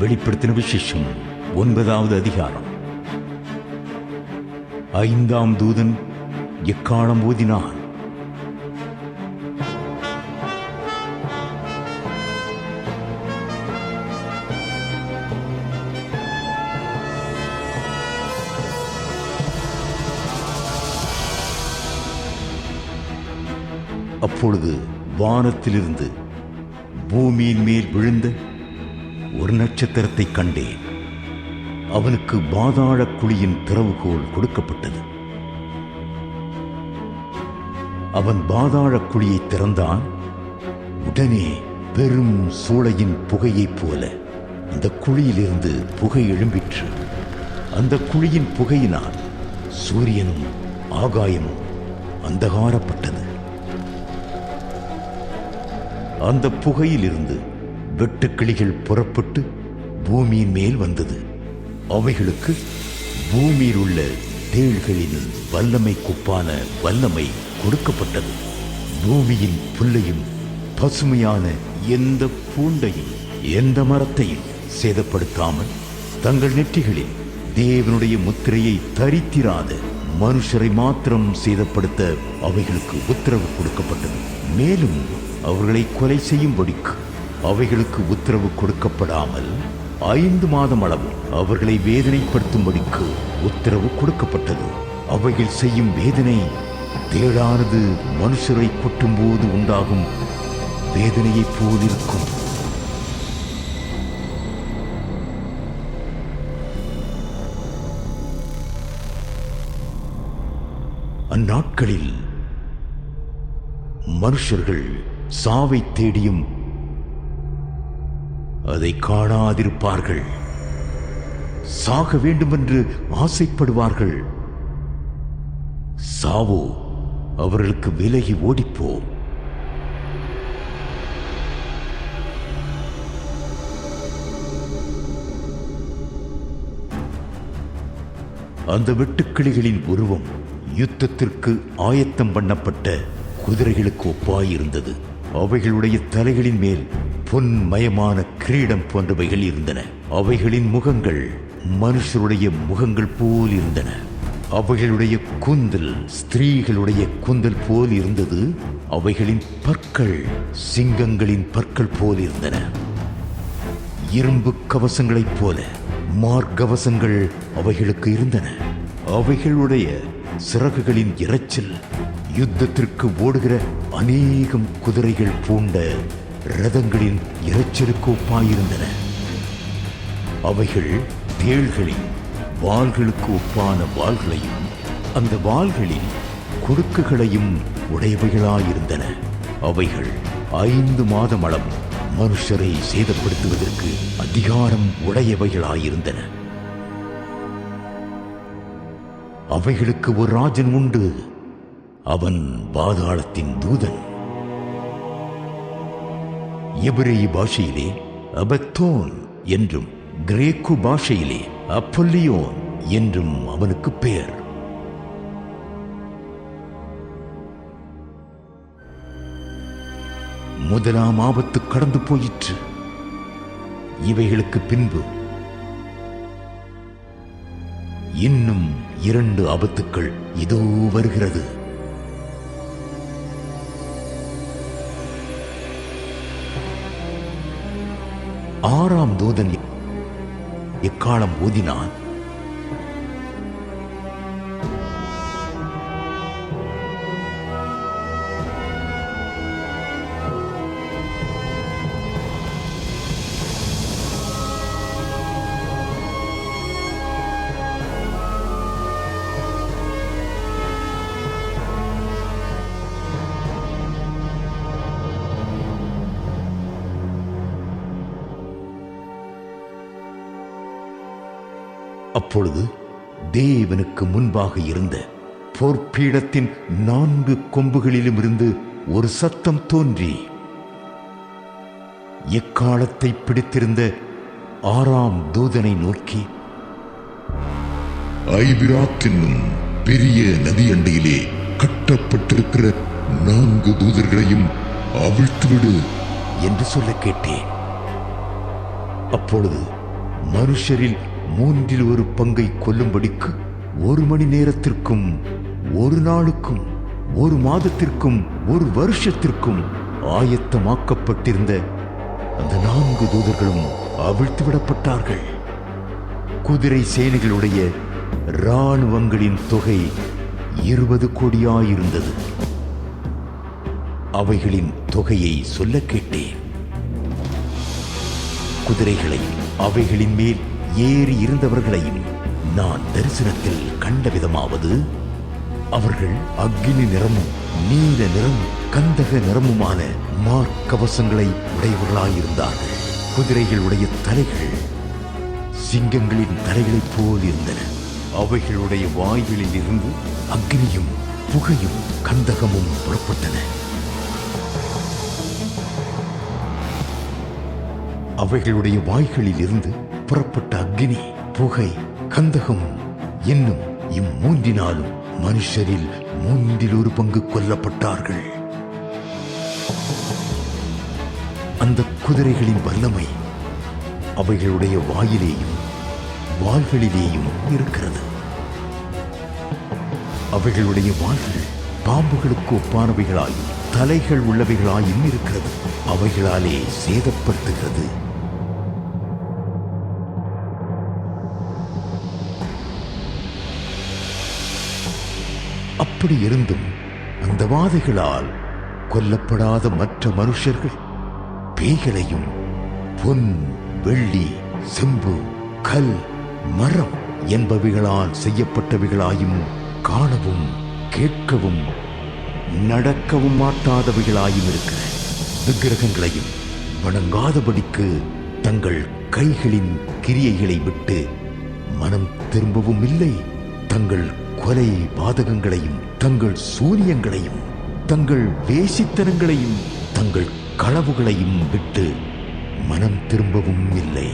வெளிப்படுத்தின விசேஷம் ஒன்பதாவது அதிகாரம். ஐந்தாம் தூதன் எக்காலம் ஊதினான் அப்பொழுது வானத்திலிருந்து பூமியின் மேல் விழுந்த ஒரு நட்சத்திரத்தை கண்டேன். அவனுக்கு பாதாள குழியின் திறவுகோல் கொடுக்கப்பட்டது. அவன் பாதாள குழியை திறந்தான். உடனே பெரும் சூளையின் புகையைப் போல அந்த குழியிலிருந்து புகை எழும்பிற்று. அந்த குழியின் புகையினால் சூரியனும் ஆகாயமும் அந்தகாரப்பட்டது. அந்த புகையிலிருந்து வெட்டுக்கிளிகள் புறப்பட்டு பூமியின் மேல் வந்தது. அவைகளுக்கு பூமியில் உள்ள தேள்களின் வல்லமை குப்பான வல்லமை கொடுக்கப்பட்டது. பூமியின் புல்லையும் பசுமையான எந்த பூண்டையும் எந்த மரத்தையும் சேதப்படுத்தாமல் தங்கள் நெற்றிகளில் தேவனுடைய முத்திரையை தரித்திராத மனுஷரை மாத்திரம் சேதப்படுத்த அவைகளுக்கு உத்தரவு கொடுக்கப்பட்டது. மேலும் அவர்களை கொலை செய்யும்படிக்கு அவைகளுக்கு உத்தரவு கொடுக்கப்படாமல் ஐந்து மாதம் அளவு அவர்களை வேதனைப்படுத்தும்படிக்கு உத்தரவு கொடுக்கப்பட்டது. அவைகள் செய்யும் வேதனை தேடானது மனுஷரை கொட்டும்போது உண்டாகும் வேதனையைப் போலிருக்கும். அந்நாட்களில் மனுஷர்கள் சாவை தேடியும் அதை காணாதிருப்பார்கள். சாக வேண்டுமென்று ஆசைப்படுவார்கள். சாவோ அவர்களுக்கு விலகி ஓடிப்போம் அந்த வெட்டுக்கிளிகளின் உருவம் யுத்தத்திற்கு ஆயத்தம் பண்ணப்பட்ட குதிரைகளுக்கு ஒப்பாயிருந்தது. அவைகளுடைய தலைகளின் மேல் பொன்மயமான கிரீடம் போன்றவைகள் இருந்தன. அவைகளின் முகங்கள் மனுஷருடைய முகங்கள் போல் இருந்தன. அவைகளுடைய கூந்தல் ஸ்திரீகளுடைய கூந்தல் போல் இருந்தது. அவைகளின் பற்கள் சிங்கங்களின் பற்கள் போல் இருந்தன. இரும்பு கவசங்களைப் போல மார்க்கவசங்கள் அவைகளுக்கு இருந்தன. அவைகளுடைய சிறகுகளின் இரைச்சல் யுத்தத்திற்கு ஓடுகிற அநேகம் குதிரைகள் பூண்ட ரதங்களின் இரைச்சலுக்கோப்பாயிருந்தன அவைகள் தேள்களின் வாள்களுக்கு ஒப்பான வாள்களையும் அந்த வாள்களில் குடுக்குகளையும் உடையவைகளாயிருந்தன. அவைகள் ஐந்து மாதம் அளவு மனுஷரை சேதப்படுத்துவதற்கு அதிகாரம் உடையவைகளாயிருந்தன. அவைகளுக்கு ஒரு ராஜன் உண்டு. அவன் பாதாளத்தின் தூதன். எபிரேய பாஷையிலே அபத்தோன் என்றும் கிரேக்கு பாஷையிலே அப்பொல்லியோன் என்றும் அவனுக்கு பெயர். முதலாம் ஆபத்து கடந்து போயிற்று. இவைகளுக்கு பின்பு இன்னும் இரண்டு ஆபத்துக்கள் இதோ வருகிறது. ஆறாம் தூதன் எக்காலம் ஊதினான்? அப்பொழுது தேவனுக்கு முன்பாக இருந்த பொற்பீடத்தின் நான்கு கொம்புகளிலும் இருந்து ஒரு சத்தம் தோன்றி எக்காலத்தை பிடித்திருந்த ஆறாம் தூதனை நோக்கி ஐபிராத் என்னும் பெரிய நதி அண்டையிலே கட்டப்பட்டிருக்கிற நான்கு தூதர்களையும் அவிழ்த்துவிடு. என்று சொல்ல கேட்டேன். அப்பொழுது மனுஷரில் மூன்றில் ஒரு பங்கை கொல்லும்படிக்கு ஒரு மணி நேரத்திற்கும் ஒரு நாளுக்கும் ஒரு மாதத்திற்கும் ஒரு வருஷத்திற்கும் ஆயத்தமாக்கப்பட்டிருந்த அந்த நான்கு தூதர்களும் அவிழ்த்து விடப்பட்டார்கள். குதிரை சேனைகளுடைய இராணுவங்களின் தொகை இருபது கோடியாயிருந்தது. அவைகளின் தொகையை சொல்ல கேட்டேன். குதிரைகளை அவைகளின் மேல் ஏறி இருந்தவர்களையும் நான் தரிசனத்தில் கண்ட விதமாவது அவர்கள் அக்னி நிறமும் நீல நிறமும் கந்தக நிறமுமான மார்க்கவசங்களை உடையவர்களாயிருந்தார்கள். குதிரைகளுடைய தலைகள் சிங்கங்களின் தலைகளைப் போல் இருந்தன. அவைகளுடைய வாய்களில் இருந்து அக்னியும் புகையும் கந்தகமும் புறப்பட்டன. அவைகளுடைய வாய்களில் இருந்து புறப்பட்ட அக்னி புகை கந்தகம் என்னும் இம்மூன்றினாலும் மனுஷரில் மூன்றில் ஒரு பங்கு கொல்லப்பட்டார்கள். அந்த குதிரைகளின் வல்லமை அவைகளுடைய வாயிலேயும் வாள்களிலேயும் இருக்கிறது. அவைகளுடைய வாள்கள் பாம்புகளுக்கு ஒப்பானவைகளாயும் தலைகள் உள்ளவைகளாயும் இருக்கிறது. அவைகளாலே சேதப்படுத்துகிறது. அப்படி இருந்தும் அந்த வாதைகளால் கொல்லப்படாத மற்ற மனுஷர்கள் பேய்களையும் பொன் வெள்ளி செம்பு கல் மரம் என்பவைகளால் செய்யப்பட்டவைகளாயும் காணவும் கேட்கவும் நடக்கவும் மாட்டாதவைகளாயும் இருக்கிற விக்கிரகங்களையும் வணங்காதபடிக்கு தங்கள் கைகளின் கிரியைகளை விட்டு மனம் திரும்பவும் இல்லை தங்கள் கொலை பாதகங்களையும் தங்கள் சூரியங்களையும் தங்கள் வேசித்தனங்களையும் தங்கள் களவுகளையும் விட்டு மனம் திரும்பவும் இல்லை.